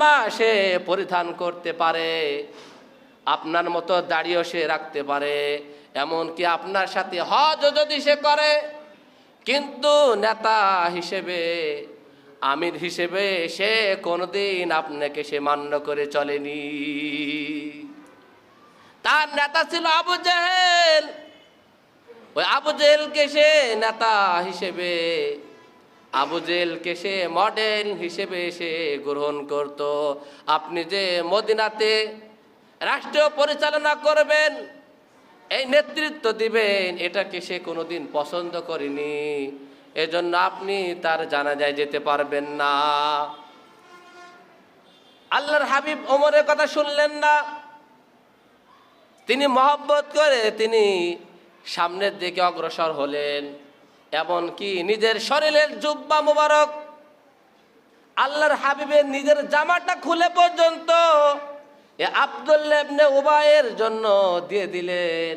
জামা সে পরিধান করতে পারে, আপনার মতো দাড়িও সে রাখতে পারে, এমনকি আপনার সাথে হজ যদি সে করে, কিন্তু নেতা হিসেবে, আমির হিসেবে সে কোনোদিন আপনাকে সে মান্য করে চলেনি। তার নেতা ছিল আবু জেহেল। ওই আবু জেহেলকে সে নেতা হিসেবে আবু জেহেলকে সে মডেল হিসেবে সে গ্রহণ করত। আপনি যে মদিনাতে রাষ্ট্র পরিচালনা করবেন, এই নেতৃত্ব দিবেন, এটাকে সে কোনোদিন পছন্দ করেনি। এজন্য আপনি তার জানাজায় যেতে পারবেন না। আল্লাহর হাবিব ওমরের কথা শুনলেন না। তিনি মহব্বত করে তিনি সামনের দিকে অগ্রসর হলেন। এমনকি নিজের শরীরের জুব্বা মুবারক, আল্লাহর হাবিবের নিজের জামাটা খুলে পর্যন্ত আবদুল্লাবনে উবায়ের জন্য দিয়ে দিলেন,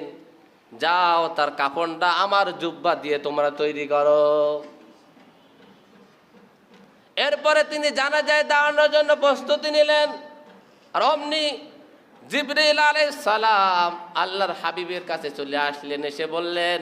যাও, তার কাপড়টা আমার জুব্বা দিয়ে তোমরা তৈরি করো। এরপরে তিনি জানা যায় দাঁড়ানোর জন্য প্রস্তুতি নিলেন, আর অমনি জিবরিল আলাইহিস সালাম আল্লাহর হাবিবের কাছে চলে আসলেন, এসে বললেন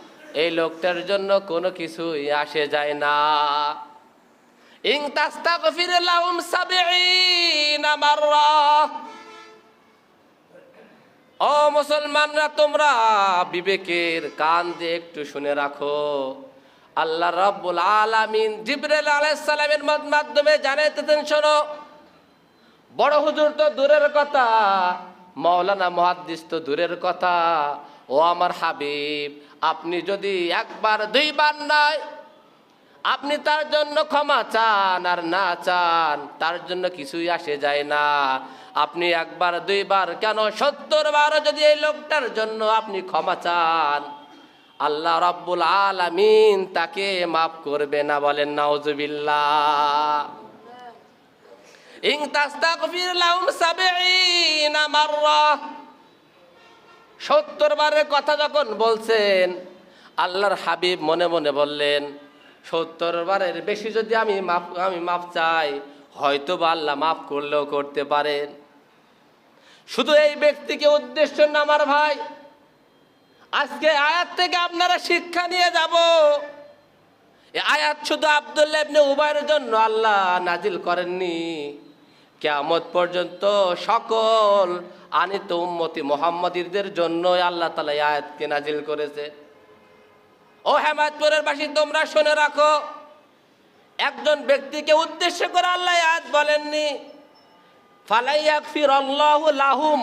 এই লোকটার জন্য কোনো কিছুই আসে যায় না। ইং তাস্তাগফির লাহুম সাবঈনা মাররা। ও মুসলমানরা, তোমরা বিবেকের কান দিয়ে একটু শুনে রাখো। আল্লাহ রাব্বুল আলামিন জিবরাইল আলাইহিস সালামের মাধ্যমে জানাইতেছেন, শোনো। বড় হুজুর তো দূরের কথা, মাওলানা মুহাদ্দিস তো দূরের কথা। ও আমার হাবিব, আপনি যদি একবার দুইবার নয়, আপনি তার জন্য ক্ষমা চান আর না চান, তার জন্য কিছুই আসে যায় না। আপনি একবার দুইবার কেন সত্তর বারও যদি এই লোকটার জন্য আপনি ক্ষমা চান, আল্লাহ রাব্বুল আলামিন তাকে মাফ করবে না বলেন, নাউজুবিল্লাহ। ইং সত্তর বারের কথা যখন বলছেন, আল্লাহর হাবিব মনে মনে বললেন, সত্তর বারের বেশি যদি আমি মাপ আমি মাপ চাই হয়তো বা আল্লাহ মাফ করলেও করতে পারেন। শুধু এই ব্যক্তিকে উদ্দেশ্য না, আমার ভাই, আজকে আয়াত থেকে আপনারা শিক্ষা নিয়ে যাব। আয়াত শুধু আবদুল্লাহ উবাইয়ের জন্য আল্লাহ নাজিল করেননি। কেয়ামত পর্যন্ত সকল আনিত উম্মতি মোহাম্মদীদের জন্য আল্লাহ তালা আয়াতকে নাজিল করেছে। ও হেমায়তপুরের বাসী, তোমরা শুনে রাখো, একজন ব্যক্তিকে উদ্দেশ্য করে আল্লাহ আয়াত বলেননি ফালাইয়াকফির আল্লাহু লাহুম।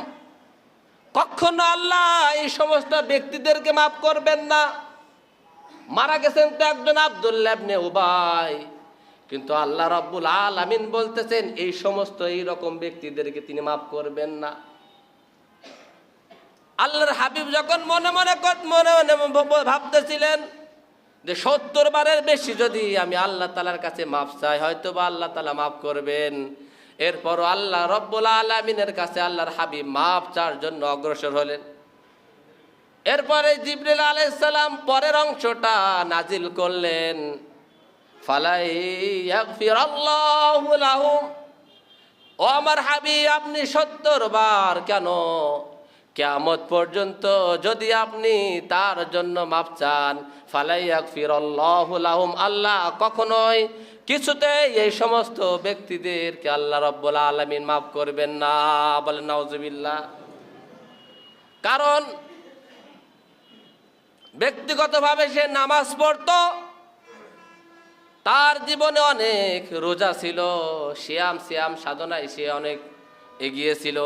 কখনো আল্লাহ এই সমস্ত ব্যক্তিদেরকে মাফ করবেন না। মারা গেছেন তো একজন আবদুল্লাহ ইবনে উবাই। কিন্তু আল্লাহ রাব্বুল আলামিন বলতেছেন, এই সমস্ত এই রকম ব্যক্তিদেরকে তিনি মাফ করবেন না। আল্লাহর হাবিব যখন মনে মনে মনে মনে ভাবতেছিলেন যে সত্তর বারের বেশি যদি আমি আল্লাহ তালার কাছে মাফ চাই হয়তো বা আল্লাহ তালা মাফ করবেন। এরপরও আল্লাহ রব্বুল আলমিনের কাছে আল্লাহর হাবিব মাফ চার জন্য অগ্রসর হলেন। এরপরে জিবরিল আলাইসাল্লাম পরের অংশটা নাজিল করলেন। ফালাই ও আমার হাবি আপনি সত্তর বার কেন কেয়ামত পর্যন্ত যদি আপনি তার জন্য মাপ চান ফালাইয়াক ফিরল্লাহুম আল্লাহ কখনোই কিছুতেই এই সমস্ত ব্যক্তিদেরকে আল্লাহ রব্বুল আলমিন মাফ করবেন না। বলেন, নাউজুবিল্লাহ। কারণ ব্যক্তিগতভাবে সে নামাজ পড়তো, তার জীবনে অনেক রোজা ছিল শ্যাম শ্যাম সাধনায় সে অনেক এগিয়ে ছিল।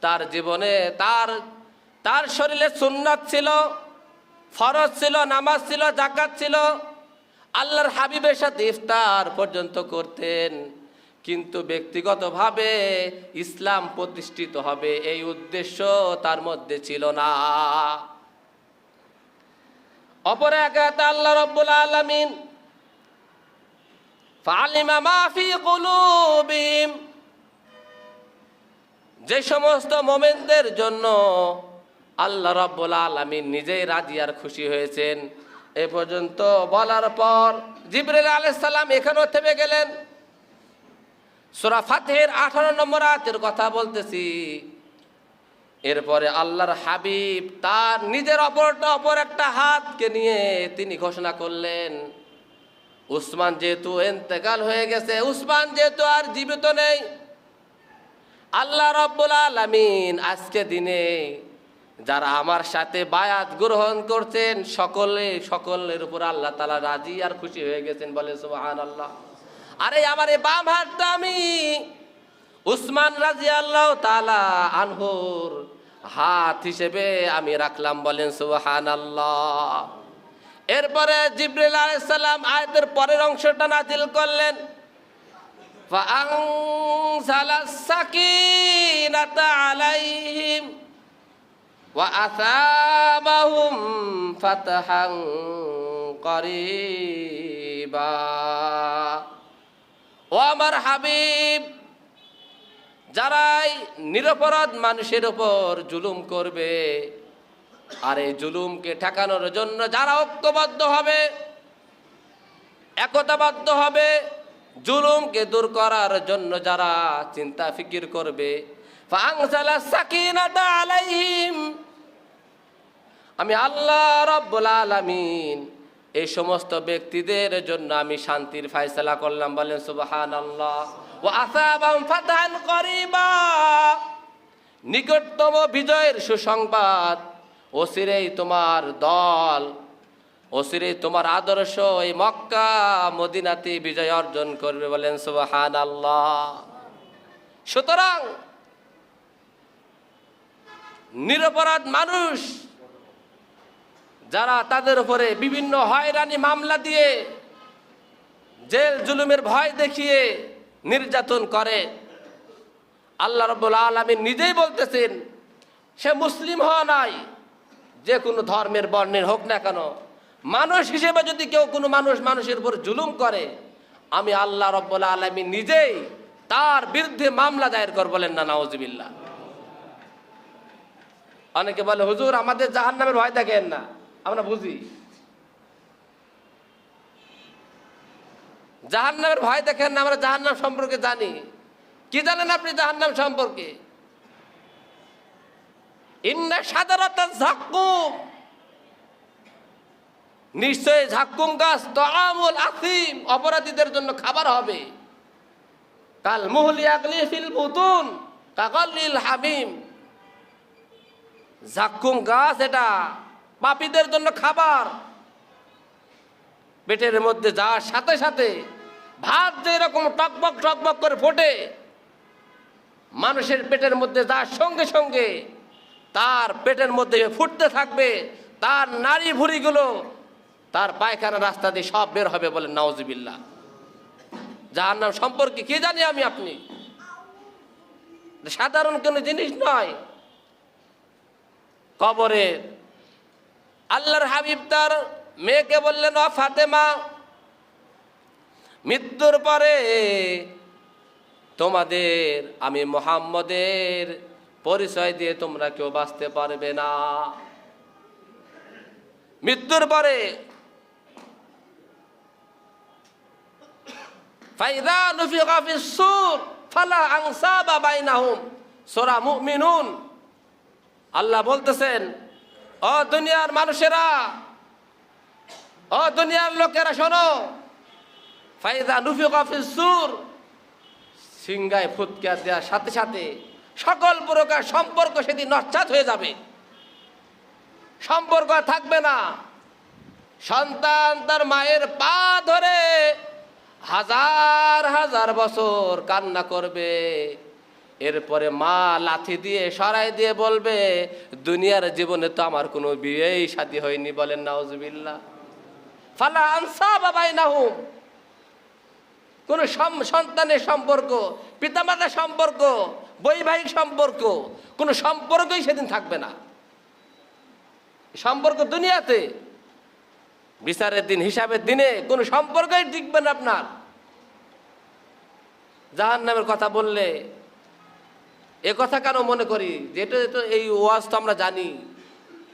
তার জীবনে তার তার শরীরে সুন্নাত ছিল, ফরজ ছিল, নামাজ ছিল জাকাত ছিল। আল্লাহর হাবিবের সাথে ইফতার পর্যন্ত করতেন। কিন্তু ব্যক্তিগতভাবে ইসলাম প্রতিষ্ঠিত হবে এই উদ্দেশ্য তার মধ্যে ছিল না। অপর এক আয়াতে আল্লাহ রব্বুল আলামিন ফালিমা মা ফি কুলুবিহিম যে সমস্ত মোমেনদের জন্য আল্লাহ রব্বুল আলমিন নিজেই রাজি আর খুশি হয়েছেন। এ পর্যন্ত বলার পর জিবরিল আলাইসাল্লাম এখানেও থেমে গেলেন। সুরা ফাতেহের আঠারো নম্বর আয়াতের কথা বলতেছি। এরপরে আল্লাহর হাবিব তার নিজের অপরটা অপর একটা হাতকে নিয়ে তিনি ঘোষণা করলেন, উসমান যেহেতু এন্তেকাল হয়ে গেছে, উসমান যেহেতু আর জীবিত নেই আল্লাহ রব্বুল আলামিন আজকে দিনে যারা আমার সাথে বায়াত গ্রহণ করছেন, সকলে, সকলের উপর আল্লাহ তালা রাজি আর খুশি হয়ে গেছেন বলে সুবাহান আল্লাহ আরে আমার এই বাম হাতটা আমি উসমান রাজি আল্লাহ তালা আনহুর হাত হিসেবে আমি রাখলাম বলেন সুবাহান আল্লাহ এরপরে জিব্রিল আলাইসাল্লাম আয়তের পরের অংশটা নাজিল করলেন। فأنزل السكينة عليهم وأثابهم فتحا قريبا ও আমার হাবিব যারাই নিরপরাধ মানুষের উপর জুলুম করবে আর এই জুলুমকে ঠেকানোর জন্য যারা ঐক্যবদ্ধ হবে একতাবদ্ধ হবে জুলুমকে দূর করার জন্য যারা চিন্তা ফিকির করবে আমি আল্লাহ রব্বুল আলামিন, এই সমস্ত ব্যক্তিদের জন্য আমি শান্তির ফায়সলা করলাম, বলেন সুবহান আল্লাহ ও আসাবাম করিবা। নিকটতম বিজয়ের সুসংবাদ ওসিরেই তোমার দল ওসিরে তোমার আদর্শ এই মক্কা মদিনাতে বিজয় অর্জন করবে বলেন সুবাহান আল্লাহ সুতরাং নিরপরাধ মানুষ যারা তাদের উপরে বিভিন্ন হয়রানি মামলা দিয়ে জেল জুলুমের ভয় দেখিয়ে নির্যাতন করে, আল্লাহ রব্বুল আলমী নিজেই বলতেছেন, সে মুসলিম হওয়া নাই, যে কোনো ধর্মের বর্ণের হোক না কেন। মানুষ হিসেবে যদি কেউ কোনো মানুষ মানুষের উপর জুলুম করে, আমি আল্লাহ রব্বুল আলমী নিজেই তার বিরুদ্ধে মামলা দায়ের কর বলেন না নওয়াজবিল্লা অনেকে বলে, হুজুর, আমাদের জাহান নামের ভয় দেখেন না। আমরা বুঝি। জাহান নামের ভয় দেখেন না, আমরা জাহান নাম সম্পর্কে জানি। কি জানেন আপনি জাহান নাম সম্পর্কে? ইন্না সাধারণত ঝাক্কুম নিশ্চয় ঝাক্কুম গাছ তো আমল আসিম অপরাধীদের জন্য খাবার হবে। কাল মুহলি আগলি ফিল বুতুন কাকলিল হামিম। ঝাক্কুম গাছ এটা পাপীদের জন্য খাবার। পেটের মধ্যে যাওয়ার সাথে সাথে ভাত যেরকম টকবক টকবক করে ফোটে, মানুষের পেটের মধ্যে যাওয়ার সঙ্গে সঙ্গে তার পেটের মধ্যে ফুটতে থাকবে, তার নারী ভুড়িগুলো তার পায়খানা রাস্তা দিয়ে সব বের হবে বলে নওয়াজিবিল্লা যার নাম সম্পর্কে কি জানি আমি আপনি? সাধারণ কোনো জিনিস নয়। কবরে আল্লাহর হাবিব তার মেয়েকে বললেন, ও ফাতেমা, মৃত্যুর পরে তোমাদের, আমি মোহাম্মদের পরিচয় দিয়ে তোমরা কেউ বাঁচতে পারবে না। মৃত্যুর পরে ফাইদা নুফিকা ফিস সুর, ফালা আনসাবা বাইনাহুম। সূরা মুমিনুন। আল্লাহ বলতেছেন, ও দুনিয়ার মানুষেরা, ও দুনিয়ার লোকেরা শোনো, ফাইদা নুফিকা ফিস সুর সিংগায় ফুৎকা দেওয়ার সাথে সাথে সকল প্রকার সম্পর্ক সেদিন নচ্ছাত হয়ে যাবে। সম্পর্ক থাকবে না। সন্তান তার মায়ের পা ধরে হাজার হাজার বছর কান্না করবে। এরপরে মা লাথি দিয়ে, সরাই দিয়ে বলবে, দুনিয়ার জীবনে তো আমার কোনো বিয়েই শাদী হয়নি। বলেন নাউজবিল্লা ফালা আনসা বাবাই নাহুম কোনো সন্তানের সম্পর্ক, পিতামাতার সম্পর্ক, বৈবাহিক সম্পর্ক, কোনো সম্পর্কই সেদিন থাকবে না। সম্পর্ক দুনিয়াতে বিচারের দিন, হিসাবের দিনে কোনো সম্পর্কই টিকবে না আপনার। জাহান নামের কথা বললে এ কথা কেন মনে করি? যে এটা তো এই ওয়াজ তো আমরা জানি।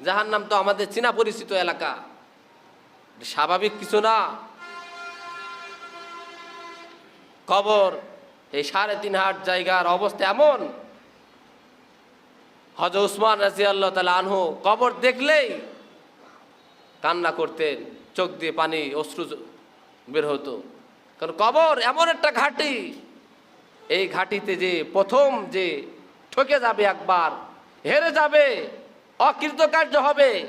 জাহান নাম তো আমাদের চীনা পরিচিত এলাকা। স্বাভাবিক কিছু না। কবর, এই সাড়ে তিন হাট জায়গার অবস্থা এমন। হজ উসমান রাজি আল্লাহ তালা আনহু কবর দেখলেই কান্না করতেন চোখ দিয়ে পানি, অশ্রু বের হতো। কারণ কবর এমন একটা ঘাটি। এই ঘাটিতে যে প্রথম যে ঠকে যাবে একবার, হেরে যাবে, অকৃতকার্য হবে,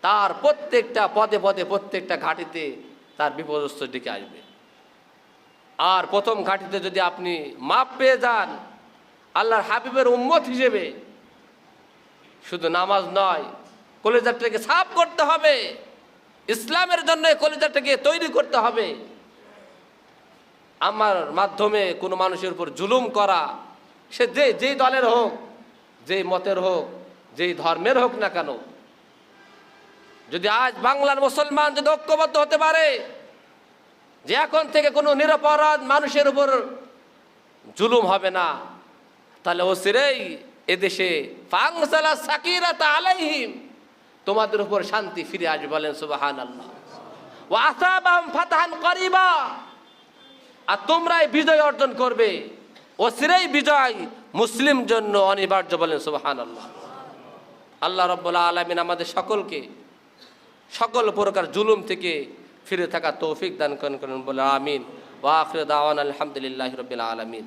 তার প্রত্যেকটা পদে পদে প্রত্যেকটা ঘাটিতে তার বিপদস্ত দিকে আসবে। আর প্রথম ঘাটিতে যদি আপনি মাপ পেয়ে যান, আল্লাহর হাবিবের উম্মত হিসেবে, শুধু নামাজ নয় কলেজারটাকে সাফ করতে হবে। ইসলামের জন্য কলেজারটাকে তৈরি করতে হবে। আমার মাধ্যমে কোনো মানুষের উপর জুলুম করা, সে যে যেই দলের হোক যেই মতের হোক যেই ধর্মের হোক না কেন, যদি আজ বাংলার মুসলমান যদি ঐক্যবদ্ধ হতে পারে, যে এখন থেকে কোনো নিরপরাধ মানুষের উপর জুলুম হবে না, তাহলে ও সিরেই এদেশে ফাংসালা সাকিরাতা আলাইহিম। তোমাদের উপর শান্তি ফিরে আসবে বলেন সুবাহান আল্লাহ ও আসাবাম ফাতাহান করিবা। আর তোমরাই বিজয় অর্জন করবে। ও সিরেই বিজয় মুসলিম জন্য অনিবার্য বলেন সুবাহান আল্লাহ আল্লাহ রব্বুল্লা আলমিন আমাদের সকলকে সকল প্রকার জুলুম থেকে ফিরে থাকা তৌফিক দান করেন করেন বলে আমিন। ওয়াফির দাওয়ান আলহামদুলিল্লাহ রবিল আলমিন।